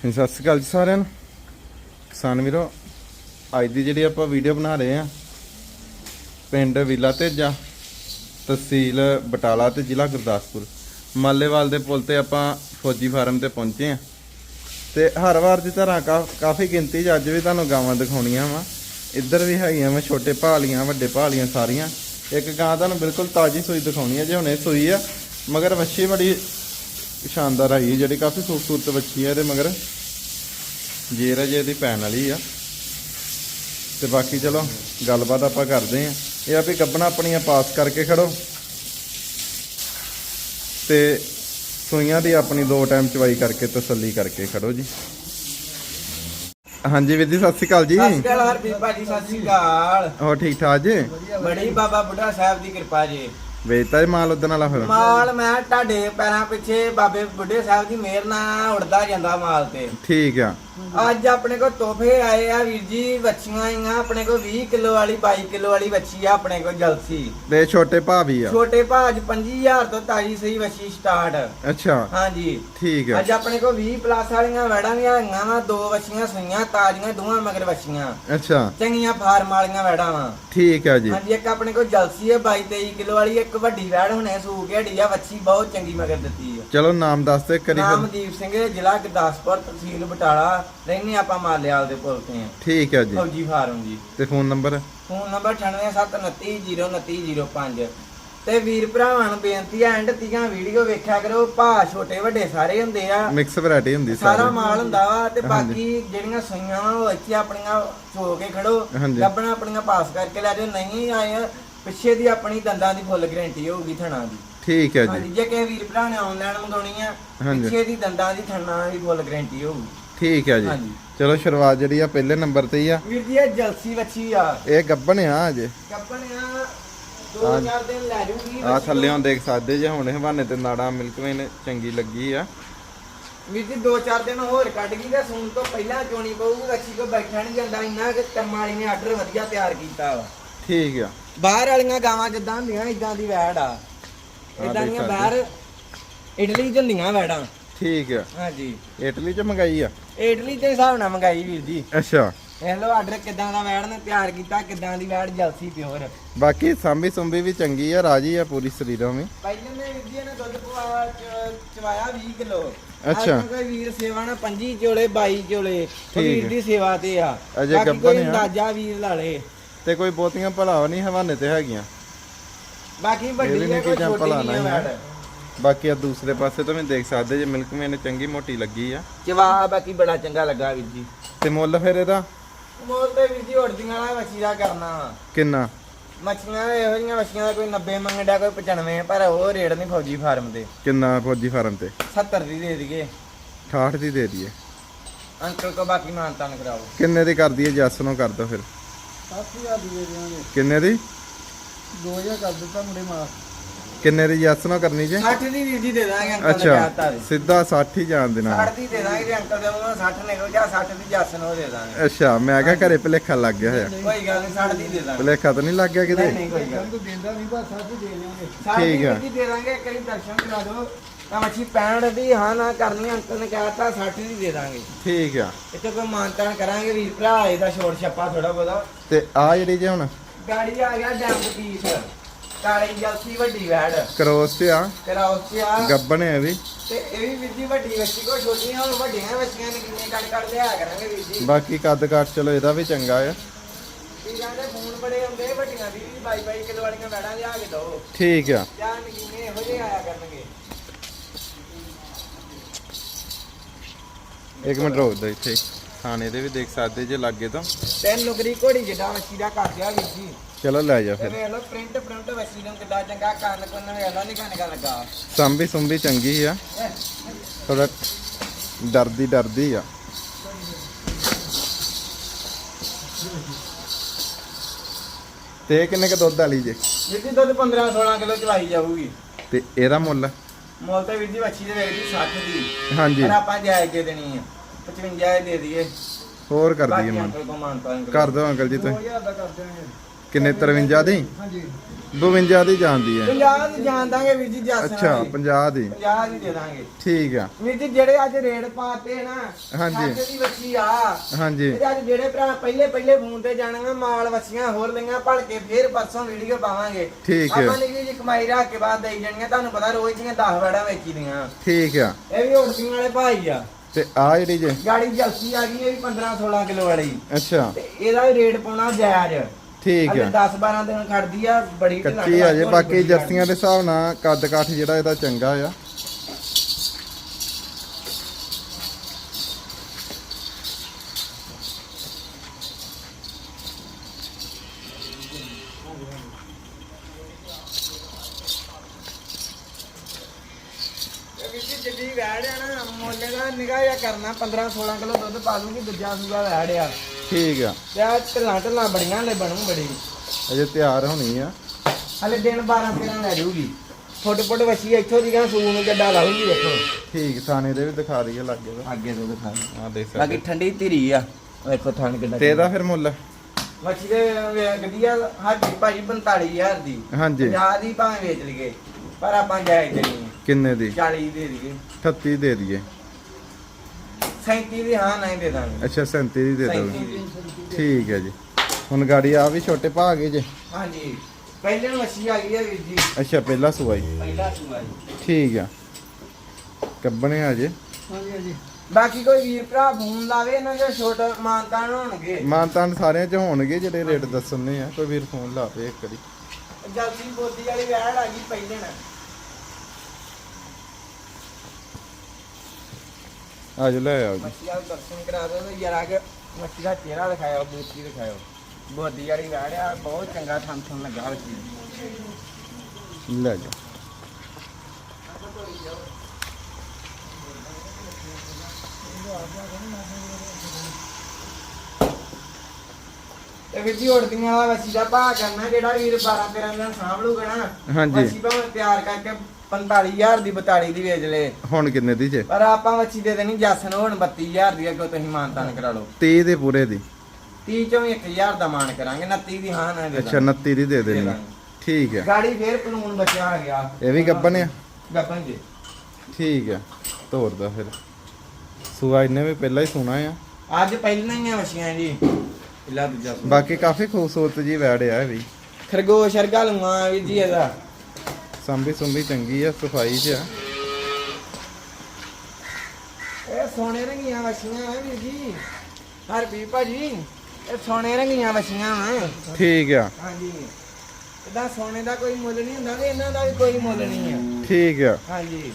ਸਤਿ ਸ਼੍ਰੀ ਅਕਾਲ ਜੀ ਸਾਰਿਆਂ ਨੂੰ। ਕਿਸਾਨ ਵੀਰੋ, ਅੱਜ ਦੀ ਜਿਹੜੀ ਆਪਾਂ ਵੀਡੀਓ ਬਣਾ ਰਹੇ ਆ ਪਿੰਡ ਵਿਲਾ ਤੇਜਾ ਤਹਿਸੀਲ ਬਟਾਲਾ ਤੇ ਜ਼ਿਲ੍ਹਾ ਗੁਰਦਾਸਪੁਰ। ਮਾਲੇਵਾਲ ਦੇ ਪੁਲ ਤੇ ਆਪਾਂ ਫੌਜੀ ਫਾਰਮ ਤੇ ਪਹੁੰਚੇ ਆ ਤੇ ਹਰ ਵਾਰ ਦੀ ਤਰ੍ਹਾਂ ਕਾ- ਕਾਫੀ ਗਿਣਤੀ 'ਚ ਅੱਜ ਵੀ ਤੁਹਾਨੂੰ ਗਾਵਾਂ ਦਿਖਾਉਣੀਆਂ ਵਾ। ਇੱਧਰ ਵੀ ਹੈਗੀਆਂ ਵਾ, ਛੋਟੇ ਭਾਲੀਆਂ, ਵੱਡੇ ਭਾਲੀਆਂ ਸਾਰੀਆਂ। ਇੱਕ ਗਾਂ ਤੁਹਾਨੂੰ ਬਿਲਕੁਲ ਤਾਜ਼ੀ ਸੂਈ ਦਿਖਾਉਣੀ ਹੈ, ਜੇ ਹੁਣੇ ਸੂਈ ਆ, ਮਗਰ ਵੱਛੀ ਬੜੀ ਸ਼ਾਨਦਾਰ ਆਈ ਜਿਹੜੀ ਕਾਫੀ ਖੂਬਸੂਰਤ ਵੱਛੀ ਹੈ ਇਹਦੇ ਮਗਰ। ਜੇਰ ਅਜੇ ਇਹਦੀ ਪੈਣ ਵਾਲੀ ਆ। ਤੇ ਬਾਕੀ ਚਲੋ ਗੱਲਬਾਤ ਆਪਾਂ ਕਰਦੇ ਆਂ ਇਹ ਆ ਵੀ ਗੱਬਣਾ ਆਪਣੀਆਂ ਪਾਸ ਕਰਕੇ ਖੜੋ। ਤੇ ਸੂਈਆਂ ਦੀ ਆਪਣੀ ਦੋ ਟਾਈਮ ਚਵਾਈ ਕਰਕੇ ਤਸੱਲੀ ਕਰਕੇ ਖੜੋ ਜੀ। ਹਾਂਜੀ ਵੀਰ ਜੀ ਸਤਿ ਸ਼੍ਰੀ ਅਕਾਲ ਜੀ। ਸਤਿ ਸ਼੍ਰੀ ਅਕਾਲ ਹਰਪ੍ਰੀਤ ਭਾਜੀ ਸਤਿ ਸ਼੍ਰੀ ਅਕਾਲ। ਹੋਰ ਠੀਕ ਠਾਕ ਜੀ? ਬੜੀ ਬਾਬਾ ਬੁੱਢਾ ਸਾਹਿਬ ਦੀ ਕਿਰਪਾ ਜੀ। ਵੇਚਤਾ ਜੀ ਮਾਲ ਉਦਣ ਵਾਲਾ ਫਿਰ? ਮਾਲ ਮੈਂ ਤੁਹਾਡੇ ਪੈਰਾਂ ਪਿੱਛੇ ਬਾਬੇ ਬੁੱਢੇ ਸਾਹਿਬ ਦੀ ਮਿਹਰ ਨਾਲ ਉੜਦਾ ਜਾਂਦਾ ਮਾਲ ਤੇ। ਠੀਕ ਆ। ਅੱਜ ਆਪਣੇ ਕੋਲ ਤੋਹਫੇ ਆਏ ਆ ਵੀਰ ਜੀ ਵੱਛੀਆਂ ਆਈਆਂ ਆਪਣੇ ਕੋਲ 20 ਕਿਲੋ ਵਾਲੀ 22 ਕਿਲੋ ਵਾਲੀ ਵੱਛੀ ਆ ਆਪਣੇ ਕੋਲ ਜਲਸੀ। ਤੇ ਛੋਟੇ ਭਾਵੀ ਆ। ਛੋਟੇ ਭਾਜ 25000 ਤੋਂ ਤਾਜੀ ਸਹੀ ਵੱਛੀ ਸਟਾਰਟ। ਅੱਛਾ। ਹਾਂਜੀ। ਠੀਕ ਆ। ਅੱਜ ਆਪਣੇ ਕੋਲ 20 ਪਲੱਸ ਵਾਲੀਆਂ ਵੈੜਾਂ ਵੀ ਆਈਆਂ ਵਾ ਦੋ ਵੱਛੀਆਂ ਸੂਈਆਂ ਤਾਜ਼ੀਆਂ ਦੋਵਾਂ ਮਗਰ ਵੱਛੀਆਂ। ਅੱਛਾ। ਚੰਗੀਆਂ ਫਾਰਮ ਵਾਲੀਆਂ ਵੈੜਾਂ ਵਾ। ਠੀਕ ਆ ਜੀ। ਹਾਂਜੀ ਇੱਕ ਆਪਣੇ ਕੋਲ ਜਲਸੀ ਹੈ 22 23 ਕਿਲੋ ਵਾਲੀ ਇੱਕ ਵੱਡੀ ਵੈੜ ਹੁਣੇ ਸੂ ਕੇ ਹੱਡੀ ਆ ਵੱਛੀ ਬਹੁਤ ਚੰਗੀ ਮਗਰ ਦਿੱਤੀ ਆ। ਚਲੋ ਨਾਮ ਦੱਸ ਦੇ ਕਰੀ ਫਿਰ। ਨਾਮਦੀਪ ਸਿੰਘ ਜ਼ਿਲ੍ਹਾ ਗੁਰਦਾਸਪੁਰ ਤਹਿਸੀਲ ਬਟਾਲਾ। ਰਹਿੰਦੇ ਆਪਾਂ ਮਾਲਿਆਲ ਦੇ ਪੁਲ ਤੇ। ਆ ਠੀਕ ਆ ਜੀ। ਫੌਜੀ ਫਾਰਮ ਜੀ। ਤੇ ਫੋਨ ਨੰਬਰ? ਫੋਨ ਨੰਬਰ 9879302905 ਤੇ ਵੀਰ ਭਰਾਵਾਂ ਨੂੰ ਬੇਨਤੀ ਹੈ ਐਂਡ ਤੀਆਂ ਵੀਡੀਓ ਵੇਖਿਆ ਕਰੋ ਭਾ ਛੋਟੇ ਵੱਡੇ ਸਾਰੇ ਹੁੰਦੇ ਆ। ਮਿਕਸ ਵੈਰਾਈਟੀ ਹੁੰਦੀ ਸਾਰਾ। ਸਾਰੀ ਮਾਲ ਹੁੰਦਾ ਵਾ ਤੇ। ਬਾਕੀ ਜਿਹੜੀਆਂ ਸੂਈਆਂ ਵਾ ਉਹ ਇੱਥੇ ਆਪਣੀਆਂ ਚੋ ਕੇ ਖੜੋ ਹਾਂਜੀ। ਆਪਣਾ ਆਪਣੀਆਂ ਪਾਸ ਕਰਕੇ ਲੈ ਜਾਓ। ਨਹੀਂ ਆਏ ਪਿੱਛੇ ਦੀ ਆਪਣੀ ਦੰਦਾਂ ਦੀ ਫੁੱਲ ਗਾਰੰਟੀ ਹੋਊਗੀ ਥਣਾ ਦੀ। ਠੀਕ ਹੈ ਹਾਂਜੀ ਜੀ ਜੇ ਕਿਸੇ ਵੀਰ ਭਰਾ ਨੇ ਆਨਲਾਈਨ ਮੰਗਾਉਣੀ ਆ ਹਾਂਜੀ। ਪਿੱਛੇ ਦੀ ਦੰਦਾਂ ਦੀ ਥਣਾ ਦੀ ਫੁੱਲ ਗਾਰੰਟੀ ਹੋਊਗੀ। ਠੀਕ ਹੈ ਜੀ। ਹਾਂਜੀ। ਚਲੋ ਸ਼ੁਰੂਆਤ ਜਿਹੜੀ ਆ ਪਹਿਲੇ ਨੰਬਰ ਤੇ ਹੀ ਆ। ਵੀਰ ਜੀ ਇਹ ਜਲਸੀ ਵੱਛੀ ਆ। ਇਹ ਗੱਬਣ ਆ ਅਜੇ ਕੱਪਣਿਆ ਦੋ ਹਾਂਜੀ। ਚਾਰ ਦਿਨ ਲੈ ਜੂਗੀ। ਆ ਥੱਲੇੋਂ ਦੇਖ ਸਕਦੇ ਜੇ ਹੁਣ ਹਵਾਨੇ ਤੇ ਨਾੜਾ ਮਿਲਕਵੇ ਨੇ ਚੰਗੀ ਲੱਗੀ ਆ। ਵੀਰ ਜੀ ਦੋ ਚਾਰ ਦਿਨ ਹੋਰ ਕੱਢ ਗਈ ਤੇ ਸੂਣ ਤੋਂ ਪਹਿਲਾਂ ਚੋਣੀ ਪਊਗੀ ਵੱਛੀ ਕੋ ਬੈਠਾ ਨਹੀਂ ਜਾਂਦਾ ਇੰਨਾ ਕਿ ਕਰਮ ਵਾਲੀ ਨੇ ਆਰਡਰ ਵਧੀਆ ਤਿਆਰ ਕੀਤਾ ਵਾ। ਠੀਕ ਆ। ਬਾਹਰ ਵਾਲੀਆਂ ਗਾਵਾਂ ਜਿੱਦਾਂ ਹੁੰਦੀਆਂ ਇਦਾਂ ਦੀ ਵੈੜ ਆ। ਇਦਾਂ ਦੀਆਂ। ਬਾਹਰ ਇਟਲੀ ਚ ਹੁੰਦੀਆਂ ਵੈੜਾਂ। ਠੀਕ ਆ। ਹਾਂਜੀ। ਇਟਲੀ ਚ ਮੰਗਾਈ ਆ? ਇਟਲੀ ਦੇ ਹਿਸਾਬ ਨਾਲ ਮੰਗਾਈ ਵੀਰ ਜੀ। ਅੱਛਾ। ਇਹ ਲੋ ਆਰਡਰ ਕਿਦਾਂ ਦਾ ਵੈੜ ਨੇ ਤਿਆਰ ਕੀਤਾ ਕਿਦਾਂ ਦੀ ਵੈੜ ਜਲਸੀ ਪਿਓਰ ਬਾਕੀ ਸਾਂਭੀ ਸੁੰਭੀ ਵੀ ਚੰਗੀ ਆ ਰਾਜੀ ਆ ਪੂਰੀ ਸਰੀਰੋਂ ਵੀ ਪਹਿਲੇ ਨੇ ਵੀਰ ਜੀ ਨੇ ਦੁੱਧ ਪਵਾਇਆ ਚਵਾਇਆ 20 ਕਿਲੋ। ਅੱਛਾ। ਕੋਈ ਵੀਰ ਸੇਵਾ ਨਾਲ 25 ਚੋਲੇ 22 ਚੋਲੇ। ਵੀਰ। ਦੀ ਸੇਵਾ ਤੇ ਆ। ਅਜੇ ਕੋਈ ਆ। ਅੰਦਾਜ਼ਾ ਵੀਰ ਲਾ ਲੇ। ਤੇ ਕੋਈ ਬਹੁਤੀਆਂ ਭਲਾਵਾ ਨਹੀਂ ਹਵਾਨੇ ਤੇ ਹੈਗੀਆਂ। ਬਾਕੀ ਵੱਡੀ ਹੈ ਕੋਈ ਛੋਟੀ ਨਹੀਂ ਹੀ। ਬਾਕੀ ਆ ਦੂਸਰੇ ਪਾਸੇ ਤੋਂ ਵੀ ਦੇਖ ਸਕਦੇ ਜੇ ਮਿਲਕਵੇ ਨੇ ਚੰਗੀ ਮੋਟੀ ਲੱਗੀ ਆ। ਚਵਾ ਬਾਕੀ ਬੜਾ ਚੰਗਾ ਲੱਗਾ ਵੀਰ ਜੀ। ਤੇ ਮੁੱਲ ਫਿਰ ਇਹਦਾ? ਮੋਲ ਤੇ ਵੀਰ ਜੀ ਉੜਦੀਆਂ ਵਾਲਾ ਦਾ ਕਰਨਾ ਵਾ। ਕਿੰਨਾ? ਮੱਛੀਆਂ ਇਹੋ ਜਿਹੀਆਂ ਮੱਛੀਆਂ ਦਾ ਕੋਈ 90 ਮੰਗਦਾ ਕੋਈ 95 ਪਰ ਉਹ ਰੇਟ ਨਹੀਂ ਫੌਜੀ ਫਾਰਮ ਦੇ। ਕਿੰਨਾ ਫੌਜੀ ਫਾਰਮ ਤੇ? 70 ਦੀ ਦੇ ਦਈਏ। 68 ਦੀ ਦੇ ਦਈਏ। ਅੰਕਲ ਕੋ ਬਾਕੀ ਮਾਨਤਾਨ ਕਰਾਓ। ਕਿੰਨੇ ਦੀ ਕਰਦੀ ਹੈ ਜੱਸ ਨੂੰ ਕਰ ਦੋ ਫਿਰ। 7000 ਦੀ ਦੇ ਦੇਵਾਂਗੇ ਕਿੰਨੇ ਦੀ? 2000 ਕਰ ਦਿੱਤਾ ਮੁੰਡੇ ਮਾਰ। ਕਿੰਨੇ ਦੀ? ਜੱਸ ਨੂੰ ਕਰਨੀ ਜੇ। 60 ਦੀ ਵੀਰ ਜੀ ਦੇ ਦਾਂਗੇ ਅੰਕਲ ਅੱਛਾ ਕਹਿਤਾ ਜੀ ਸਿੱਧਾ 60 ਹੀ ਜਾਣ ਦੇਣਾ। 60 ਦੀ ਦੇ ਦਾਂਗੇ ਜੇ ਅੰਕਲ ਦੇ ਮੂੰਹੋਂ 60 ਨਿਕਲ ਗਿਆ 60 ਦੀ ਜੱਸ ਨੂੰ ਦੇ ਦਾਂਗੇ। ਅੱਛਾ ਮੈਂ ਕਿਹਾ ਘਰੇ ਭਲੇਖਾ ਲੱਗ ਗਿਆ ਹੋਇਆ। ਕੋਈ ਗੱਲ ਨਹੀਂ 60 ਦੀ ਦੇ ਦਾਂਗੇ। ਭਲੇਖਾ ਤਾਂ ਨਹੀਂ ਲੱਗ ਗਿਆ ਕਿਤੇ? ਨਹੀਂ ਕੋਈ ਗੱਲ ਤੂੰ ਦਿੰਦਾ ਨਹੀਂ ਬਸ ਅੱਜ ਦੇ ਦੇਵਾਂਗੇ ਠੀਕ ਆ। ਠੀਕ ਹੈ ਦੇ ਦਾਂਗੇ ਇੱਕ ਵਾਰੀ ਦਰਸ਼ਨ ਕਰਾ ਦਿਓ। ਤਾਂ ਮੱਛੀ 65 ਦੀ ਹਾਂ ਨਾ ਕਰਨੀ ਅੰਕਲ ਨੇ ਕਹਿਤਾ 60 ਦੀ ਦੇ ਦਾਂਗੇ। ਠੀਕ ਆ। ਇੱਥੇ ਕੋਈ ਮਾਨਤਾਨ ਕਰਾਂਗੇ ਵੀਰ ਭਰਾ ਇਹਦਾ ਛੋੜ ਛੱਪਾ ਥੋੜਾ ਬਹੁਤਾ। ਤੇ ਆ ਜਿਹੜੀ ਜੇ ਹੁਣ ਗਾੜੀ ਆ ਗਿਆ ਡੈਂਪ ਪੀਸ। ਕਾਲੀ ਜਲਸੀ ਵੱਡੀ ਵੈੜ। ਕਰੋਸ ਤੇ ਆ। ਕਰਾਉਸ ਤੇ ਆ। ਗੱਬਣ ਹੈ ਵੀ। ਤੇ ਇਹ ਵੀ ਵੀਰ ਜੀ ਵੱਡੀ ਵੱਛੀ ਕੋ ਛੋਟੀਆਂ ਹੁਣ ਵੱਡੀਆਂ ਵੱਛੀਆਂ ਨੇ ਕਿੰਨੇ ਕੱਢ ਕੱਢ ਲਿਆ ਕਰਾਂਗੇ ਵੀਰ ਜੀ। ਬਾਕੀ ਕੱਦ ਕਾਠ ਚਲੋ ਇਹਦਾ ਵੀ ਚੰਗਾ ਆ। ਵੀਰਾਂ ਦੇ ਫੋਨ ਬੜੇ ਆਉਂਦੇ ਵੱਡੀਆਂ ਵੀ 22 22 ਕਿਲੋ ਵਾਲੀਆਂ ਵੈੜਾਂ ਲਿਆ ਕੇ ਦੋ। ਠੀਕ ਆ। ਜਾਂ ਨਗੀਨੇ ਇਹੋ ਜਿਹੇ ਆਇਆ ਕਰਨਗੇ। ਇੱਕ ਮਿੰਟ ਰੋਕ ਦੋ ਇੱਥੇ। ਥਾਣੇ ਦੇ ਵੀ ਦੇਖ ਸਕਦੇ ਜੇ ਲੱਗੇ ਤਾਂ। ਤਿੰਨ ਨੁਕਰੀ ਘੋੜੀ ਜਿੱਡਾ ਦਾ ਕਰ ਦਿਆ ਵੀਰ ਜੀ। ਚਲੋ ਲੈ ਜਾ ਤੇ ਫਿਰ ਵੇਖ ਲਓ ਪ੍ਰਿੰਟ ਪ੍ਰਿੰਟ ਵੱਛੀ ਨੂੰ ਕਿੱਦਾਂ ਚੰਗਾ ਕੰਨ ਕੁੰਨ ਵੇਖ ਲਓ ਨਿਕਾ ਨਿਕਾ ਲੱਗਾ। ਸਾਂਭੀ ਸੁੰਭੀ ਚੰਗੀ ਆ। ਥੋੜਾ ਡਰਦੀ ਡਰਦੀ ਆ। ਤੇ ਇਹ ਕਿੰਨੇ ਕ ਦੁੱਧ ਵਾਲੀ ਜੇ? ਵੀਰ ਜੀ ਦੁੱਧ 15 16 ਕਿਲੋ ਚਵਾਈ ਜਾਊਗੀ। ਤੇ ਇਹਦਾ ਮੁੱਲ? ਮੁੱਲ ਤੇ ਵੀਰ ਜੀ ਵੱਛੀ ਦੇ ਵੇਚ ਦੀ 60 ਦੀ ਹਾਂਜੀ। ਪਰ ਆਪਾਂ ਜਾਇਜ਼ ਦੇ ਦੇਣੀ ਆ 55 ਦੇ ਦਈਏ। ਹੋਰ ਕਰ ਦਈਏ ਮਨ ਕਰ ਦਿਓ ਅੰਕਲ ਜੀ ਤੁਸੀਂ। 2000 ਦਾ ਕਰ ਦਿਆਂਗੇ। ਕਿੰਨੇ 53 ਦੀ? ਹਾਂਜੀ। 52 ਦੀ ਜਾਂਦੀ ਹੈ। 50 ਦੀ ਜਾਣ ਦਾਂਗੇ ਵੀਰ ਜੀ ਜੱਸ ਅੱਛਾ 50 ਦੀ। 50 ਦੀ ਦੇ ਦਾਂਗੇ। ਠੀਕ ਆ। ਵੀਰ ਜੀ ਜਿਹੜੇ ਅੱਜ ਰੇਡ ਪਾਤੇ ਨਾ ਹਾਂਜੀ। ਅੱਜ ਦੀ ਵੱਛੀ ਆ। ਹਾਂਜੀ। ਤੇ ਅੱਜ ਜਿਹੜੇ ਭਰਾ ਪਹਿਲੇ ਪਹਿਲੇ ਫੋਨ ਤੇ ਜਾਣਗੇ ਮਾਲ ਵਸੀਆਂ ਹੋਰ ਲਈਆਂ ਭੜ ਕੇ ਫੇਰ ਪਰਸੋਂ ਵੀਡੀਓ ਪਾਵਾਂਗੇ। ਠੀਕ ਹੈ। ਆਪਾਂ ਨਿੱਕੀ ਜੀ ਕਮਾਈ ਰੱਖ ਕੇ ਬਾਅਦ ਦੇਈ ਜਾਣੀਆਂ ਤੁਹਾਨੂੰ ਪਤਾ ਰੋਜ਼ ਦੀਆਂ 10 ਵੜਾ ਵੇਚੀ ਦੀਆਂ। ਠੀਕ ਆ। ਇਹ ਵੀ ਉੜਦੀਆਂ ਵਾਲੇ ਭਾਈ ਆ। ਤੇ ਆ ਜਿਹੜੀ ਜੇ? ਗਾੜੀ ਜਲਸੀ ਆ ਗਈ ਇਹ ਵੀ 15 16 ਕਿਲੋ ਵਾਲੀ। ਅੱਛਾ। ਤੇ ਇਹਦਾ ਰੇਟ ਪਾਉਣਾ ਜਾਇਜ਼। ਠੀਕ ਆ। 10 12 ਦਿਨ ਖੜਦੀ ਆ ਬੜੀ ਢਿੱਲਾਂ ਕੱਚੀ ਆ ਜੇ ਬਾਕੀ ਜਰਸੀਆਂ ਦੇ ਹਿਸਾਬ ਨਾਲ ਕੱਦ ਕਾਠ ਜਿਹੜਾ ਇਹਦਾ ਚੰਗਾ ਆ। ਜਿੱਡੀ ਵੈੜ ਆ ਨਾ ਮੁੱਲ ਦਾ ਨਿਗਾਹ ਜਿਹਾ ਕਰਨਾ 15 16 ਕਿਲੋ ਦੁੱਧ ਪਾ ਦੂੰਗੀ ਦੂਜਾ ਸੂਆ ਵੈੜ ਆ। ਠੀਕ ਆ। ਤੇ ਆ ਢਿੱਲਾਂ ਢਿੱਲਾਂ ਬੜੀਆਂ ਲੈ ਬਣੂ ਬੜੀ। ਅਜੇ ਤਿਆਰ ਹੋਣੀ ਆ। ਹਲੇ ਦਿਨ 12 13 ਲੈ ਜਾਊਗੀ। ਫੁੱਟ ਫੁੱਟ ਵੱਛੀ ਇੱਥੋਂ ਦੀਆਂ ਸੂ ਨੂੰ ਗੱਡਾ ਲਾਊਗੀ ਦੇਖੋ। ਠੀਕ ਥਾਣੇ ਦੇ ਵੀ ਦਿਖਾ ਦਈਏ ਲੱਗੇ ਦਾ। ਅੱਗੇ ਤੋਂ ਦਿਖਾ ਆ ਦੇਖ ਬਾਕੀ ਸਕਦੇ। ਠੰਡੀ ਧੀਰੀ ਆ। ਵੇਖੋ ਥਣ ਕਿੱਡਾ ਤੇ ਇਹਦਾ ਫਿਰ ਮੁੱਲ? ਵੱਛੀ ਦੇ ਗੱਡੀਆ ਹਾਜੀ ਭਾਜੀ 45000 ਦੀ ਹਾਂਜੀ। 50 ਦੀ ਭਾਵੇਂ ਵੇਚ ਲਈਏ ਪਰ ਆਪਾਂ ਜਾਇਜ਼ ਦੇਣੀ ਕਿੰਨੇ ਦੀ? 40 ਦੇ ਦਈਏ। 38 ਦੇ ਦਈਏ। 37 ਦੀ ਹਾਂ ਨਹੀਂ ਦੇ ਦਾਂਗੇ। ਅੱਛਾ 37 ਦੀ ਦੇ 37 ਦੋ ਦੀ। ਠੀਕ ਹੈ ਜੀ। ਹੁਣ ਗਾੜੀ ਆ ਵੀ ਛੋਟੇ ਭਾ ਗਏ ਜੇ। ਹਾਂਜੀ। ਪਹਿਲੇ ਨੂੰ ਵੱਛੀ ਆ ਗਈ ਹੈ ਵੀਰ ਜੀ। ਅੱਛਾ ਪਹਿਲਾ ਸੂਆਈ। ਪਹਿਲਾ ਸੂਆ ਜੀ ਠੀਕ ਆ। ਕੱਬਣੇ ਆ ਜੇ। ਹਾਂਜੀ ਹਾਂਜੀ। ਬਾਕੀ ਕੋਈ ਵੀਰ ਭਰਾ ਫੋਨ ਲਾਵੇ ਇਹਨਾਂ ਦੇ ਛੋਟ ਮਾਨਤਾਨ ਹੋਣਗੇ। ਮਾਨਤਾਨ ਸਾਰਿਆਂ ਚ ਹੋਣਗੇ ਜਿਹੜੇ ਰੇਟ ਦੱਸਣੇ ਆ। ਕੋਈ ਵੀਰ ਫੋਨ ਲਾਵੇ ਇੱਕ ਵਾਰੀ। ਜਲਦੀ ਬੋਦੀ ਵਾਲੀ ਵੈੜ ਆ ਗਈ ਪਹਿਲੇ ਨਾ ਵਾਲੇ ਦਰਸ਼ਨ ਕਰਾ ਦਿਓ ਤੇ ਮੱਛੀ ਦਾ ਚਿਹਰਾ ਬੋਦੀ ਵਾਲੀ ਬਹੁਤ ਚੰਗਾ ਲੱਗਾ ਲੈ ਜਾ। ਵੀਰ ਜੀ ਉੜਦੀਆਂ ਵਾਲਾ ਮੱਛੀ ਦਾ ਭਾਅ ਕਰਨਾ ਜਿਹੜਾ ਵੀਰ 12 13 ਦਿਨ ਸਾਂਭ ਲੂਗਾ ਨਾ। ਹਾਂਜੀ। ਮੱਛੀ ਭਾਵੇਂ ਤਿਆਰ ਕਰਕੇ 45000 ਦੀ 42 ਦੀ ਵੇਚ ਲੇ ਹੁਣ ਕਿੰਨੇ ਦੀ ਜੇ? ਪਰ ਆਪਾਂ ਮੱਛੀ ਦੇ ਦੇਣੀ ਜੱਸਨ ਹੁਣ 32000 ਦੀ ਅੱਗੋਂ ਤੁਸੀਂ ਮਾਨਤਾਨ ਕਰਾ ਲਓ। 30 ਦੇ ਪੂਰੇ ਦੀ? 30 ਚੋਂ ਵੀ 1000 ਦਾ ਮਾਨ ਕਰਾਂਗੇ 29 ਦੀ ਹਾਂ ਨਾ ਦੇ ਅੱਛਾ 29 ਦੀ ਦੇ ਦੇਣੀ। ਠੀਕ ਹੈ ਗਾੜੀ ਫੇਰ ਕਾਨੂੰਨ ਬਚਿਆ ਆ ਗਿਆ। ਇਹ ਵੀ ਗੱਬਨ ਆ? ਗੱਪਨ ਜੀ। ਠੀਕ ਹੈ ਤੋਰ ਦਾ ਫਿਰ। ਸੂਆ ਇਹਨੇ ਵੀ ਪਹਿਲਾਂ ਹੀ ਸੁਣਾ ਆ। ਅੱਜ ਪਹਿਲਾਂ ਹੀ ਆ ਮੱਛੀਆਂ ਜੀ। ਪਹਿਲਾ ਦੂਜਾ। ਬਾਕੀ ਕਾਫੀ ਖੂਬਸੂਰਤ ਜੀ ਵੈੜ ਆ ਵੀ। ਖਰਗੋਸ਼ ਵਰਗਾ ਲੂਆ ਵੀ ਜੀ ਇਹਦਾ। ਸੰਭੀ ਸੁੰਭੀ ਚੰਗੀ ਆ ਸਫ਼ਾਈ 'ਚ ਆ। ਇਹ ਸੋਨੇ ਰੰਗੀਆਂ ਮੱਛੀਆਂ ਆ ਵੀਰ ਜੀ। ਹਰ ਵੀ ਭਾਜੀ ਇਹ ਸੋਨੇ ਰੰਗੀਆਂ ਮੱਛੀਆਂ ਆ ਠੀਕ ਆ। ਹਾਂਜੀ। ਇਹਦਾ ਸੋਨੇ ਦਾ ਕੋਈ ਮੁੱਲ ਨਹੀਂ ਹੁੰਦਾ ਤੇ ਇਹਨਾਂ ਦਾ ਵੀ ਕੋਈ ਮੁੱਲ ਨਹੀਂ ਆ। ਠੀਕ ਆ। ਹਾਂਜੀ।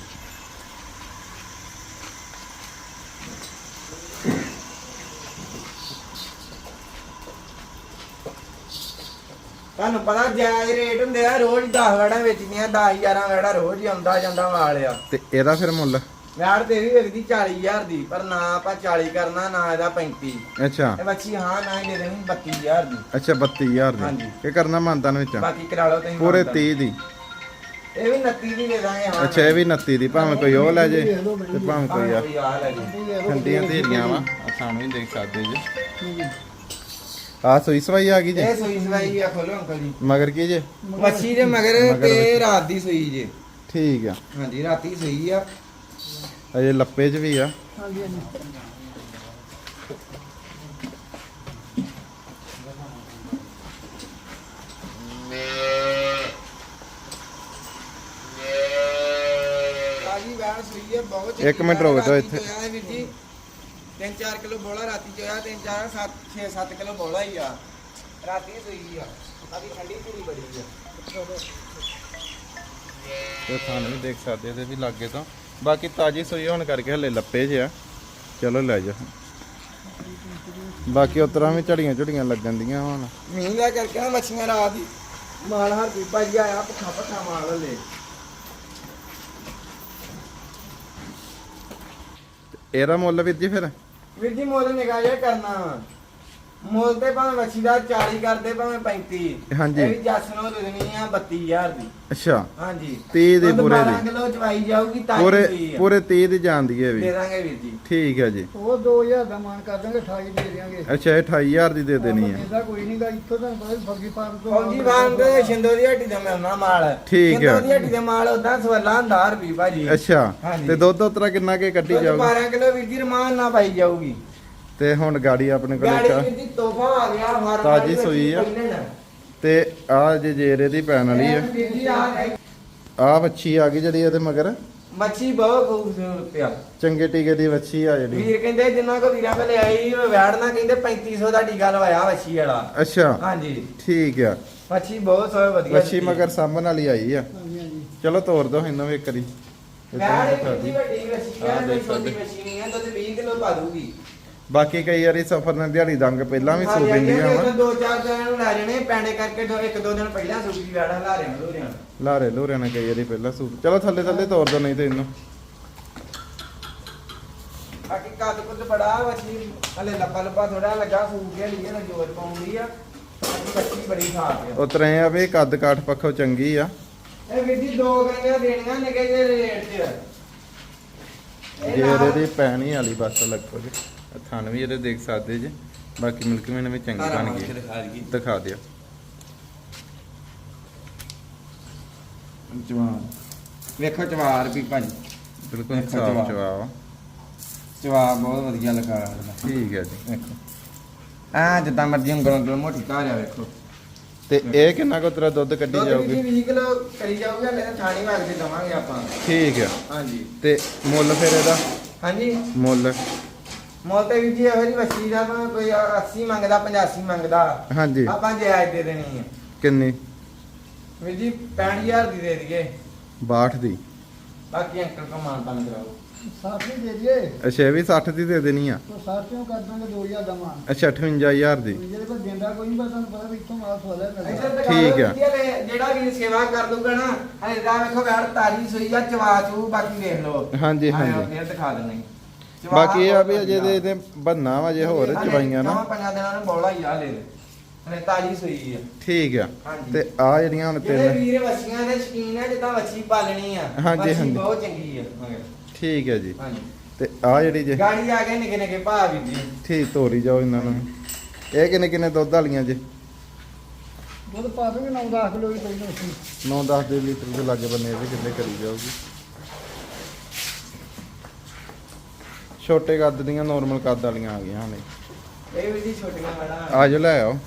ਤੁਹਾਨੂੰ ਪਤਾ ਜਾਇਜ਼ ਰੇਟ ਹੁੰਦੇ ਆ ਰੋਜ਼ 10 ਵੜਾ ਵੇਚਦੀਆਂ 10 11 ਵੜਾ ਰੋਜ਼ ਹੀ ਆਉਂਦਾ ਜਾਂਦਾ ਵਾਲ ਆ ਤੇ ਇਹਦਾ ਫਿਰ ਮੁੱਲ? ਵੈੜ ਤੇ ਵੀ ਵਿਕਦੀ 40000 ਦੀ ਪਰ ਨਾ ਆਪਾਂ 40 ਕਰਨਾ ਨਾ ਇਹਦਾ 35 ਅੱਛਾ। ਇਹ ਬੱਚੀ ਹਾਂ ਨਾ ਹੀ ਦੇ ਦੇਣੀ 32000 ਦੀ। ਅੱਛਾ 32000 ਹਾਂਜੀ। ਦੀ। ਇਹ ਕਰਨਾ ਮੰਨਤਾਨ ਵਿੱਚ? ਬਾਕੀ ਕਰਾ ਲਓ ਤੁਸੀਂ ਪੂਰੇ ਮਾਨਤਾਨ। 30 ਦੀ। ਇਹ ਵੀ 29 ਦੀ ਦੇ ਦਾਂਗੇ ਹਾਂ। ਅੱਛਾ ਇਹ ਵੀ 29 ਦੀ ਭਾਵੇਂ ਕੋਈ ਉਹ ਲੈ ਜੇ ਤੇ ਭਾਵੇਂ ਕੋਈ ਆ। ਕੋਈ ਆ ਲੈ ਜੀ। ਠੰਡੀਆਂ ਢੇਰੀਆਂ ਵਾ। ਸਾਨੂੰ ਵੀ ਦੇਖ ਸਕਦੇ ਜੀ। ਆ ਸੋਈ ਸਵਾਈ ਆ ਗਈ ਜੇ? ਇਹ ਸੂਈ ਸਵਾਈ ਆ ਖੋਲੋ ਅੰਕਲ ਜੀ। ਮਗਰ ਕੀ ਜੇ? ਮੱਛੀ ਦੇ ਮਗਰ ਮਗਰ ਤੇ ਵਿੱਚ। ਰਾਤ ਦੀ ਸੂਈ ਜੇ। ਠੀਕ ਆ। ਹਾਂਜੀ ਰਾਤੀ ਸੂਈ ਆ। ਅਜੇ ਲੱਪੇ 'ਚ ਵੀ ਆ। ਹਾਂਜੀ ਹਾਂਜੀ। ਤਾਜੀ ਵੈਣ ਸੂਈ ਆ ਬਹੁਤ ਇੱਕ ਮਿੰਟ ਰੁਕ ਜਾਓ ਇੱਥੇ। ਵੀਰ ਜੀ। 3-4 ਕਿਲੋ ਬੋਲਾ ਰਾਤੀ ਚ ਹੋਇਆ 3-4 7 6-7 ਕਿਲੋ ਬੋਲਾ ਹੀ ਆ। ਰਾਤੀ ਸੂਈ ਆ। ਅਭੀ ਠੰਡੀ ਪੂਰੀ ਬੜੀ ਆ। ਤੇ ਤੁਹਾਨੂੰ ਵੀ ਦੇਖ ਸਕਦੇ ਇਹਦੇ ਵੀ ਲੱਗੇ ਤਾਂ। ਬਾਕੀ ਤਾਜੀ ਸੋਈ ਹੋਣ ਕਰਕੇ ਹਲੇ ਲੱਪੇ 'ਚ ਆ। ਚਲੋ ਲੈ ਜਾ। ਬਾਕੀ ਉਤਰਾਂ ਵੀ ਝੜੀਆਂ ਝੜੀਆਂ ਲੱਗਣ ਦੀਆਂ ਹੁਣ। ਮੀਂਹ ਦਾ ਕਰਕੇ ਨਾ ਮੱਛੀਆਂ ਰਾਤ ਦੀ ਮਾਲ ਹਰ ਪੀਪਾ ਜੀ ਆਇਆ ਪੱਖਾ ਪੱਖਾ ਮਾਲ ਲੈ ਇਹਦਾ ਮੁੱਲ ਵੀਰ ਜੀ ਫਿਰ? ਵੀਰ ਜੀ ਮੁੱਲ ਨਿਗਾਹ ਕਰਨਾ ਮੁੱਲ ਤੇ ਭਾਵੇਂ ਵੱਛੀ ਦਾ 40 ਕਰਦੇ ਭਾਵੇਂ 35 ਹਾਂਜੀ। ਇਹ ਵੀ ਜੱਸ ਨੂੰ ਦੇ ਦੇਣੀ ਆ 32000 ਦੀ। ਅੱਛਾ। ਹਾਂਜੀ। 30 ਦੇ ਪੂਰੇ 12 ਦੀ। ਕਿਲੋ ਚਵਾਈ ਜਾਊਗੀ ਤਾਂ ਪੂਰੇ। ਪੂਰੇ 30 ਦੀ ਜਾਂਦੀ ਹੈ ਦੇ ਵੀ ਦਾਂਗੇ ਵੀਰ ਜੀ। ਠੀਕ ਹੈ ਜੀ। ਉਹ 2000 ਦਾ ਮਾਨ ਕਰ ਦਾਂਗੇ 28 ਦੇ ਦਿਆਂਗੇ। ਅੱਛਾ ਇਹ 28000 ਦੀ ਦੇ ਦੇਣੀ ਹੈ। ਇਹਦਾ ਕੋਈ ਨਹੀਂਗਾ ਇੱਥੋਂ ਵੀ ਫੌਜੀ ਫਾਰਮ ਤੋਂ ਫੌਜੀ ਬਾਨ ਤੇ ਸ਼ਿੰਦੋ ਦੀ ਹੱਟੀ ਦਾ ਮਿਲਣਾ ਮਾਲ। ਠੀਕ ਆ। ਸ਼ਿੰਦੋ ਦੀ ਹੱਟੀ ਦਾ ਮਾਲ ਉਦਾਂ ਸਵੱਲਾ ਹੁੰਦਾ ਰੁਪਈ ਭਾਜੀ। ਅੱਛਾ। ਹਾਂਜੀ। ਤੇ ਦੁੱਧ ਉਤਰਾ ਕਿੰਨਾ ਕੇ ਕੱਢੀ ਦੁੱਧ ਜਾਊਗੀ? 12 ਕਿਲੋ ਵੀਰ ਜੀ ਰਮਾਨ ਨਾ ਪਾਈ ਜਾਊਗੀ। ਤੇ ਹੁਣ ਗਾੜੀ ਆਪਣੇ ਕੋਲ ਇੱਕ ਤੋਹਫਾ ਆ ਗਿਆ ਤਾਜ਼ੀ ਸੂਈ ਆ। ਤੇ ਆ ਜੇ ਜੇਰੇ ਦੀ ਪੈਣ ਵਾਲੀ ਆ। ਆ ਵੱਛੀ ਆ ਗਈ ਜਿਹੜੀ ਇਹਦੇ ਮਗਰ। ਮੱਛੀ ਬਹੁਤ ਖੂਬਸੂਰਤ ਆ। ਚੰਗੇ ਟੀਕੇ ਦੀ ਵੱਛੀ ਆ ਜਿਹੜੀ। ਵੀਰ ਕਹਿੰਦੇ ਜਿੰਨਾ ਕੋ ਵੀਰਾਂ ਵੇਲੇ ਆਈ ਉਹ ਵੈੜਨਾ ਕਹਿੰਦੇ 3500 ਦਾ ਟੀਕਾ ਲਵਾਇਆ ਵੱਛੀ ਵਾਲਾ। ਅੱਛਾ। ਹਾਂਜੀ। ਠੀਕ ਆ। ਮੱਛੀ ਬਹੁਤ ਸੋਹਣੀ ਵਧੀਆ ਵੱਛੀ। ਮਗਰ ਸਾਂਭਣ ਵਾਲੀ ਆਈ ਆ। ਹਾਂਜੀ ਹਾਂਜੀ। ਚਲੋ ਤੋਰ ਦੋ ਇਹਨਾਂ ਵੀ ਇੱਕ ਵਾਰੀ। ਇਹ ਤਾਂ ਵੈੜ ਇੱਕ ਦਿਓ। ਵੱਡੀ ਵੱਛੀ ਆ ਦੇਖ। ਵੱਛੀ ਨਹੀਂ ਆ ਦੁੱਧ 20 ਕਿਲੋ ਪਾ ਦੂਗੀ। ਬਾਕੀ ਕਈ ਵਾਰੀ ਸਫਰ ਨਾਲ ਦਿਹਾੜੀ ਦੰਗ ਪਹਿਲਾਂ ਵੀ ਸੂ ਪੈਂਦੀਆਂ ਵਾ। ਦੋ ਚਾਰ ਦਿਨ ਨੂੰ ਲੈ ਜਾਣੇ ਪੈਂਡੇ ਕਰਕੇ ਦੋ ਇੱਕ ਦੋ ਦਿਨ ਪਹਿਲਾਂ ਸੁੱਕੀ ਵੈੜ ਹਲਾ ਰਹੇ ਰਿਆਂ ਲਾਰੇ ਲੋਰੇ ਨਾਲ ਕਈ ਵਾਰੀ ਪਹਿਲਾਂ ਸੂ ਚਲੋ ਥੱਲੇ ਥੱਲੇ ਤੋਰ ਦੋ ਨਹੀਂ ਤੇ ਇਹਨੂੰ। ਬਾਕੀ ਕੱਦ ਕੁੱਦ ਬੜਾ ਵੱਛੀ ਹਲੇ ਲੱਪਾ ਲੱਪਾ ਥੋੜਾ ਲੱਗਾ ਸੂਕ ਕੇ ਲਈ ਨਾ ਜੋਰ ਪਾਉਂਦੀ ਆ। ਬਾਕੀ ਵੱਛੀ ਬੜੀ ਖਾਸ ਆ। ਉਤਰੇ ਆ ਵੀ ਕੱਦ ਕਾਠ ਪੱਖੋਂ ਚੰਗੀ ਆ। ਇਹ ਵੀਰ ਜੀ ਦੋ ਗਾਈਆਂ ਦੇਣੀਆਂ ਨਿੱਕੇ ਜਿਹੇ ਰੇਟ 'ਚ? ਇਹ ਜੇ ਇਹਦੇ ਦੀ ਪੈਣੀ ਵਾਲੀ ਬਸ ਲੱਗੋ ਜੀ। ਥਣ ਵੀ ਇਹਦੇ ਦੇਖ ਸਕਦੇ ਜੀ। ਬਾਕੀ ਮਿਲਕ ਮੈਨ ਵੀ ਚੰਗੀ ਬਣ ਗਈ ਦਿਖਾ ਦਿਓ। ਜਵਾਨ ਵੇਖੋ ਜਵਾਰ ਵੀ ਭਾਜੀ। ਬਿਲਕੁਲ ਸਾਫ਼ ਜਵਾਬ। ਜਵਾਬ ਬਹੁਤ ਵਧੀਆ ਲੱਗਾ ਠੀਕ ਹੈ ਜੀ। ਵੇਖੋ। ਆ ਜਿੱਦਾਂ ਮਰਜ਼ੀ ਉਂਗਲ ਮੋਟੀ ਵੇਖੋ। ਤੇ ਇਹ ਕਿੰਨਾ ਕੁ ਤੇਰਾ ਦੁੱਧ ਕੱਢੀ ਜਾਊਗੀ? ਵੀ 20 ਕਿਲੋ ਕਰੀ ਜਾਊਗਾ ਲੈ ਛਾਣੀ ਵਾਗ ਦੇ ਦਵਾਂਗੇ ਆਪਾਂ। ਠੀਕ ਹਾਂਜੀ। ਤੇ ਮੁੱਲ ਫਿਰ ਇਹਦਾ? ਹਾਂਜੀ। ਮੁੱਲ? ਮੁੱਲ ਤੇ ਵੀ ਜੀ ਇਹੋ ਜਿਹੀ ਦਾ ਭਾਵੇਂ ਕੋਈ 80 ਮੰਗਦਾ 85 ਮੰਗਦਾ ਹਾਂਜੀ। ਆਪਾਂ ਜਾਇਜ਼ ਦੇ ਦੇਣੀ ਹੈ। ਕਿੰਨੀ? ਵੀਰ ਜੀ 65000 ਦੀ ਦੇ ਦਈਏ। 62 ਦੀ। ਬਾਕੀ ਅੰਕਲ ਕੋ ਮਾਨ ਤਾਨ ਕਰਾਓ। 60 ਦੀ ਦੇ ਦਈਏ। ਅੱਛਾ ਇਹ ਵੀ 60 ਦੀ ਦੇ ਦੇਣੀ ਆ। ਤਾਂ 60 ਚੋਂ ਕਰ ਦਾਂਗੇ? 2000 ਦਾ ਮਾਨ ਅੱਛਾ 58000 ਦੀ। ਜਿਹੜੇ ਕੋਲ ਦਿੰਦਾ ਕੋਈ ਨਹੀਂ ਪਰ ਤੁਹਾਨੂੰ ਪਤਾ ਵੀ ਇੱਥੋਂ ਮਾਲ ਸਵਾਲਿਆ ਇੱਧਰ ਮਿਲਦਾ ਦਿਖਾ ਠੀਕ ਦਿਓ ਆ। ਵੀਰ ਜੀ, ਹਲੇ ਜਿਹੜਾ ਵੀ ਸੇਵਾ ਕਰ ਦੂਗਾ ਨਾ ਹਲੇ ਦਾ ਵੇਖੋ ਵੈੜ ਤਾਰੀ ਸੋਈ ਆ ਚਵਾ ਚੂ ਬਾਕੀ ਦੇਖ ਲਓ। ਹਾਂਜੀ, ਹਾਂਜੀ। ਫੇਰ ਦਿਖਾ ਦਿੰਦੇ ਬਾਕੀ ਇਹ ਆ ਵੀ ਅਜੇ ਦੇ ਇਹਦੇ ਬੰਨਾ ਵਾ ਜੇ ਹੋਰ ਚਵਾਈਆਂ ਨਾ। ਪੰਜਾਂ ਦਿਨਾਂ ਨੂੰ ਬੋਲਾ ਹੀ ਆ ਲੈ ਹਲੇ ਤਾਜੀ ਸੋਈ ਆ। ਠੀਕ ਆ। ਤੇ ਆ ਜਿਹੜੀਆਂ ਹੁਣ ਤਿੰਨ ਵੀਰ ਵੱਛੀਆਂ ਦੇ ਸ਼ਕੀਨ ਆ ਜਿੱਦਾਂ ਵੱਛੀ ਪਾਲਣੀ ਆ। ਹਾਂਜੀ, ਹਾਂਜੀ। ਬਹੁਤ ਚੰਗੀ ਆ। ਠੀਕ ਹੈ ਜੀ। ਹਾਂਜੀ। ਤੇ ਆ ਜਿਹੜੀ ਜੇ ਗਾੜੀ ਆ ਗਏ ਨਿੱਕੇ ਨਿੱਕੇ ਭਾ ਵੀਰ ਜੀ। ਠੀਕ ਤੋਰੀ ਜਾਓ ਇਹਨਾਂ ਨੂੰ। ਇਹ ਕਿੰਨੇ ਕਿੰਨੇ ਦੁੱਧ ਵਾਲੀਆਂ ਜੇ? ਦੁੱਧ ਪਾ ਦਾਂਗੇ 9-10 ਕਿਲੋ ਵੀ ਕੋਈ ਨਹੀਂ 9-10 ਦੇ ਲੀਟਰ ਦੇ ਲਾਗੇ ਬੰਨੇ ਇਹਦੇ ਕਿੰਨੇ ਕਰੀ ਜਾਊਗੀ। ਛੋਟੇ ਕੱਦ ਦੀਆਂ ਨਾਰਮਲ ਕੱਦ ਵਾਲੀਆਂ ਆ ਗਈਆਂ ਹਣੇ ਇਹ ਵੀ ਜੀ ਛੋਟੀਆਂ ਆ ਜਾਓ ਲੈ ਆਓ।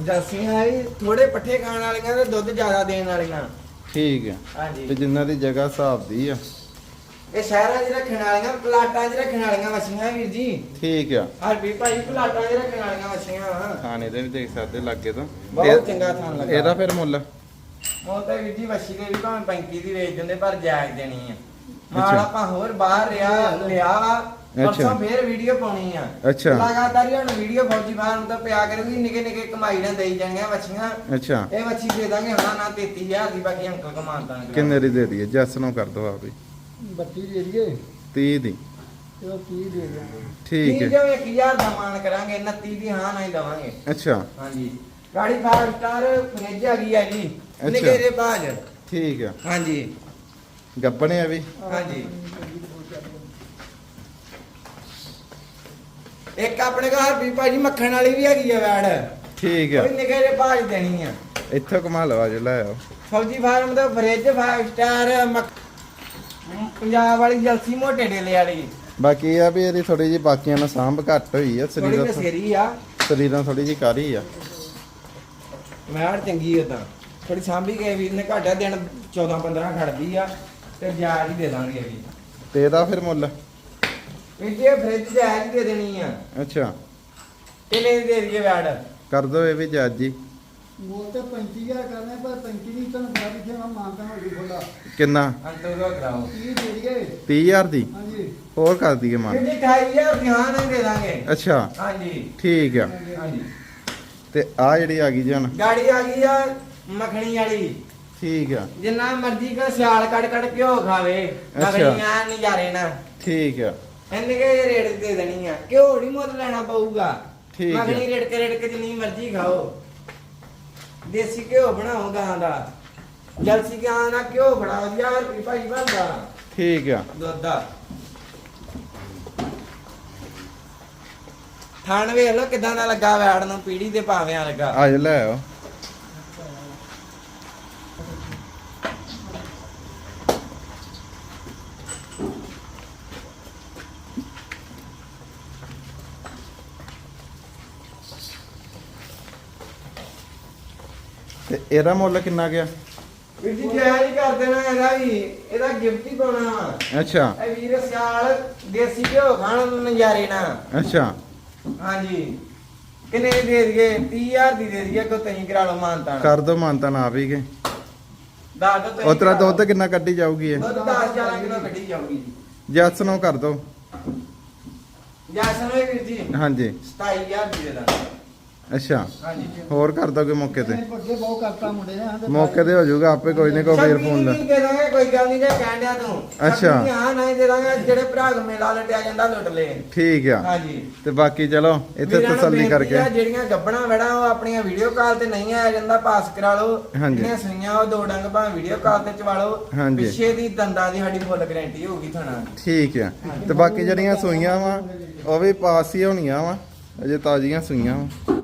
ਜਰਸੀਆਂ ਵੀ ਥੋੜੇ ਪੱਠੇ ਖਾਣ ਵਾਲੀਆਂ ਤੇ ਦੁੱਧ ਜ਼ਿਆਦਾ ਦੇਣ ਵਾਲੀਆਂ। ਠੀਕ ਹੈ। ਹਾਂਜੀ। ਤੇ ਜਿੰਨਾਂ ਦੀ ਜਗ੍ਹਾ ਹਿਸਾਬ ਦੀ ਆ। ਇਹ ਸ਼ਹਿਰਾਂ 'ਚ ਰੱਖਣ ਵਾਲੀਆਂ ਪਲਾਟਾਂ 'ਚ ਰੱਖਣ ਵਾਲੀਆਂ ਮੱਛੀਆਂ ਵੀਰ ਜੀ। ਠੀਕ ਆ। ਹਰਬੀ ਭਾਈ ਪਲਾਟਾਂ 'ਚ ਰੱਖਣ ਵਾਲੀਆਂ ਮੱਛੀਆਂ। ਵਾ ਦੇ ਵੀ ਦੇਖ ਸਕਦੇ ਲੱਗੇ ਤੋਂ। ਬਹੁਤ ਚੰਗਾ ਥਾਂ ਲੱਗਾ। ਇਹਦਾ ਫਿਰ ਮੁੱਲ? ਉਹ ਤਾਂ ਵੀਰ ਜੀ ਮੱਛੀ ਦੇ ਵੀ ਭਾਵੇਂ 35 ਦੀ ਵੇਚ ਦਿੰਦੇ ਪਰ ਜਾਇਜ਼ ਦੇਣੀ ਆ। ਮਾਲ ਅੱਛਾ। ਆਪਾਂ ਹੋਰ ਬਾਹਰ ਰਿਆ ਲਿਆ ਵਾ ਪਰਸੋਂ। ਫੇਰ ਵੀਡੀਓ ਪਾਉਣੀ ਆ। ਅੱਛਾ। ਲਗਾਤਾਰ ਹੀ ਹੁਣ ਵੀਡੀਓ ਫੌਜੀ ਫਾਰਮ ਤੋਂ ਪਿਆ ਕਰੂਗੀ ਨਿੱਕੇ ਨਿੱਕੇ ਕਮਾਈ ਨਾਲ ਦੇਈ ਜਾਣੀਆਂ ਮੱਛੀਆਂ ਅੱਛਾ। ਇਹ ਮੱਛੀ ਦੇ ਦਾਂਗੇ ਹਾਂ ਨਾ 33000 ਦੀ ਬਾਕੀ ਅੰਕਲ ਕਮਾਉਂਦਾ ਕਿੰਨੇ ਦੀ ਦੇ ਦਈਏ? ਜੱਸ ਨੂੰ ਕਰ ਦੋ ਹੀ 32 ਦੇ ਦਈਏ। 30 ਦੀ। ਤੇ ਉਹ 30 ਦੇ ਦਿਆਂਗੇ। ਠੀਕ ਠੀਕ ਹੈ। ਹੈ 1000 ਦਾ ਮਾਨ ਕਰਾਂਗੇ 29 ਦੀ ਹਾਂ ਨਾ ਹੀ ਦਵਾਂਗੇ। ਅੱਛਾ। ਹਾਂਜੀ। ਗਾੜੀ 5 ਸਟਾਰ ਫ੍ਰਿਜ ਆ ਗਈ ਹੈ ਜੀ ਅੱਛਾ। ਨਿੱਕੇ ਦੇ ਬਾਜ। ਠੀਕ ਆ। ਹਾਂਜੀ। ਗੱਬਣੇ ਆ ਵੀ। ਹਾਂਜੀ। ਇੱਕ ਆਪਣੇ ਘਰ ਹਰਪੀ ਭਾਜੀ ਮੱਖਣ ਵਾਲੀ ਵੀ ਹੈਗੀ ਆ ਵੈੜ। ਠੀਕ ਆ। ਉਹ ਵੀ ਨਿੱਕੇ ਦੇ ਬਾਜ ਦੇਣੀ ਆ। ਇੱਥੋਂ ਕਮਾ ਲਓ ਅੱਜ ਲੈ ਆਓ। ਫੌਜੀ ਫਾਰਮ ਦਾ ਫ੍ਰਿਜ 5 ਸਟਾਰ ਪੰਜਾਬ ਵਾਲੀ ਜਲਸੀ ਮੋਟੇ ਡੇਲੇ ਵਾਲੀ। ਬਾਕੀ ਇਹ ਆ ਵੀ ਇਹਦੀ ਥੋੜੀ ਜਿਹੀ ਬਾਕੀਆਂ ਨਾਲ ਸਾਂਭ ਘੱਟ ਹੋਈ ਆ ਥੋੜੀ ਸਰੀਰਾਂ ਬਸੇਰੀ ਆ। ਸਰੀਰਾਂ ਥੋੜੀ ਜਿਹੀ ਕਾਰੀ ਆ। ਵੈੜ ਚੰਗੀ ਉਦਾਂ ਥੋੜੀ ਸਾਂਭੀ ਗਏ ਵੀਰ ਨੇ ਘਾਟਾ ਦਿਨ 14 15 ਖੜਦੀ ਆ ਤੇ ਜਾਇਜ਼ ਹੀ ਦੇ ਦਾਂਗੇ ਵੀ ਤੇ ਇਹਦਾ ਫਿਰ ਮੁੱਲ? ਵੀਰ ਜੀ ਇਹ ਫ੍ਰਿਜ ਜਾਇਜ਼ ਹੀ ਦੇ ਦੇਣੀ ਆ। ਅੱਛਾ। ਕਿੰਨੇ ਦੀ ਦੇ ਦਈਏ ਵੈੜ? ਕਰ ਦੋ ਇਹ ਵੀ ਜੱਜ ਜੀ ਮੋਲ ਤੇ 35000 ਕਰਨੇ ਪਰ 35 ਨਹੀਂ ਤੁਹਾਨੂੰ ਪਤਾ ਵੀ ਮੈਂ ਮਾਨਤਾ ਹੋ ਗਈ ਤੁਹਾਡਾ ਕਿੰਨਾ? ਅੰਤਰ ਦਾ ਕਰਾਓ। 30 ਦੇ ਦਈਏ। 30000 ਦੀ? ਹਾਂਜੀ। ਹੋਰ ਕਰ ਦਈਏ ਮਨ ਜੀ 28000 ਬਿਹਾਨ ਹੀ ਦੇ ਦਾਂਗੇ। ਅੱਛਾ। ਹਾਂਜੀ। ਠੀਕ ਆ। ਹਾਂਜੀ। ਤੇ ਆ ਜਿਹੜੀ ਆ ਗਈ ਜਨ। ਗਾੜੀ ਆ ਗਈ ਆ ਮੱਖਣੀ ਵਾਲੀ। ਠੀਕ ਆ। ਜਿੰਨਾ ਮਰਜ਼ੀ ਕੋ ਸਿਆਲ ਕੱਢ ਕੱਢ ਘਿਓ ਖਾਵੇ। ਅਗਲੀਆਂ ਨਜ਼ਾਰੇ ਨਾ। ਠੀਕ ਆ। ਇੰਨੇ ਕੇ ਰੇਟ ਦੇ ਦੇਣੀ ਆ। ਘਿਓ ਨਹੀਂ ਮੁੱਲ ਲੈਣਾ ਪਊਗਾ। ਠੀਕ ਹੈ। ਮਗਣੀ ਰੇਟ ਕੇ ਰੇਟ ਕੇ ਜਿੰਨੀ ਮਰਜ਼ੀ ਖਾਓ। ਦੇਸੀ ਘਿਓ ਬਣਾਓ ਗਾਂ ਦਾ। ਜਲਸੀ ਗਾਂ ਦਾ ਘਿਓ ਬੜਾ ਵਧੀਆ ਰੁਪਏ ਭਾਈ ਬਣਦਾ। ਠੀਕ ਆ। ਦੁੱਧ ਦਾ ਥਾਣ ਵੇਖ ਲੋ ਕਿਦਾਂ ਦਾ ਲੱਗਾ ਵੈੜ ਨੂੰ ਪੀੜੀ ਦੇ ਭਾਵਿਆਂ ਲੱਗਾ। ਅੱਜ ਲੈ ਆਓ। ਤੇ ਇਹਦਾ ਮੁੱਲ ਕਿੰਨਾ ਗਿਆ? ਵੀਰ ਜੀ ਜਾਇਜ਼ ਕਰ ਦੇਣਾ ਇਹਦਾ ਵੀ ਇਹਦਾ ਗਿਫਟ ਹੀ ਪਾਉਣਾ ਵਾ। ਅੱਛਾ। ਇਹ ਵੀਰ ਸਿਆਲ ਦੇਸੀ ਘਿਓ ਖਾਣ ਨੂੰ ਨਜ਼ਾਰੇ ਨਾ ਅੱਛਾ। ਹਾਂਜੀ। ਕਿੰਨੇ ਦੀ ਦੇ ਦਈਏ? 30000 ਦੀ ਦੇ ਦਈਏ ਕੋ ਤਹੀਂ ਕਰਾ ਲਓ ਮਾਨਤਾ ਕਰ ਦੋ ਮਾਨਤਾ ਨਾ ਵੀ ਕੇ। ਦੱਸ ਦੋ ਉਹ ਤੇਰਾ ਦੁੱਧ ਕਿੰਨਾ ਕੱਢੀ ਜਾਊਗੀ ਇਹ? ਦੁੱਧ 10 11 ਕਿਲੋ ਕੱਢੀ ਜਾਊਗੀ ਜੀ। ਜੱਸ ਨੂੰ ਕਰ ਦੋ। ਜੈਸਨ ਵੀਰ ਜੀ ਹਾਂਜੀ। 27000 ਦੀ ਦੇ ਦਾਂ। ਅੱਛਾ। ਹਾਂਜੀ। ਹੋਰ ਕਰ ਦੋਗੇ ਮੌਕੇ ਤੇ? ਨਹੀਂ ਅੱਗੇ ਬਹੁਤ ਕਰਤਾ ਮੁੰਡੇ ਨੇ ਆਂਦੇ ਮੌਕੇ ਤੇ ਹੋ ਜਾਊਗਾ ਆਪੇ ਕੋਈ ਨਹੀਂ ਕੋਈ ਫੇਰ ਫੋਨ ਦਾ ਛੱਬੀ ਦੀ ਦੇ ਦਾਂਗੇ ਕੋਈ ਗੱਲ ਨਹੀਂ ਜੇ ਕਹਿਣ ਡਿਆ ਤੂੰ। ਅੱਛਾ। ਛੱਬੀ ਦੀ ਹਾਂ ਨਹੀਂ ਦੇ ਦਾਂਗੇ ਜਿਹੜੇ ਭਰਾ ਨੂੰ ਮੇਲਾ ਲਟਿਆ ਜਾਂਦਾ ਲੁੱਟ ਲੈ ਠੀਕ ਆ। ਹਾਂਜੀ। ਤੇ ਬਾਕੀ ਚਲੋ ਇੱਥੇ ਨੂੰ ਤਸੱਲੀ ਕਰਕੇ। ਜਿਹੜੀਆਂ ਗੱਬਣਾ ਵੜਾ ਉਹ ਆਪਣੀਆਂ ਵੀਡੀਓ ਕਾਲ ਤੇ ਨਹੀਂ ਆਇਆ ਜਾਂਦਾ ਪਾਸ ਕਰਾ ਲਓ। ਹਾਂਜੀ। ਜਿਹੜੀਆਂ ਸੁਈਆਂ ਉਹ ਦੋ ਡੰਗ ਭਾਵੇਂ ਵੀਡੀਓ ਕਾਲ ਤੇ ਚਵਾ ਲਓ। ਹਾਂਜੀ। ਪਿੱਛੇ ਦੀ ਦੰਦਾਂ ਦੀ ਸਾਡੀ ਫੁੱਲ ਗਾਰੰਟੀ ਹੋਊਗੀ ਥਾਣਾ। ਠੀਕ ਆ। ਤੇ ਬਾਕੀ ਜਿਹੜੀਆਂ ਸੂਈਆਂ ਵਾ ਉਹ ਵੀ ਪਾਸ ਹੀ ਹੋਣੀਆਂ ਵਾ ਅਜੇ ਤਾਜ਼ੀਆਂ ਸੂਈਆਂ ਵਾ।